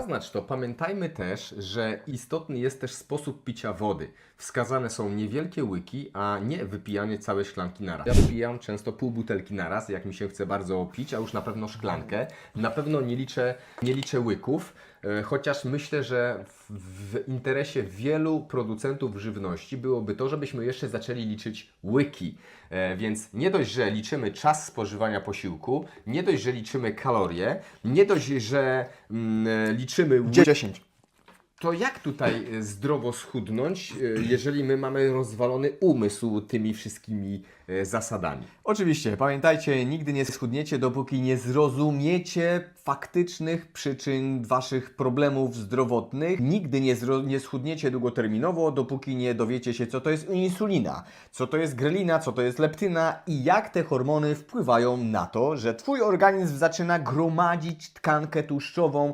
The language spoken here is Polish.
zaznacz to, pamiętajmy też, że istotny jest też sposób picia wody. Wskazane są niewielkie łyki, a nie wypijanie całej szklanki naraz. Ja wypijam często pół butelki naraz, jak mi się chce bardzo pić, a już na pewno szklankę. Na pewno nie liczę, nie liczę łyków, e, chociaż myślę, że w, interesie wielu producentów żywności byłoby to, żebyśmy jeszcze zaczęli liczyć łyki. E, Więc nie dość, że liczymy czas spożywania posiłku, nie dość, że liczymy kalorie, nie dość, że mm, liczymy łyki, 10. to jak tutaj e, zdrowo schudnąć, e, jeżeli my mamy rozwalony umysł tymi wszystkimi e, zasadami? Oczywiście, pamiętajcie, nigdy nie schudniecie, dopóki nie zrozumiecie faktycznych przyczyn waszych problemów zdrowotnych. Nigdy nie, nie schudniecie długoterminowo, dopóki nie dowiecie się, co to jest insulina, co to jest grelina, co to jest leptyna i jak te hormony wpływają na to, że twój organizm zaczyna gromadzić tkankę tłuszczową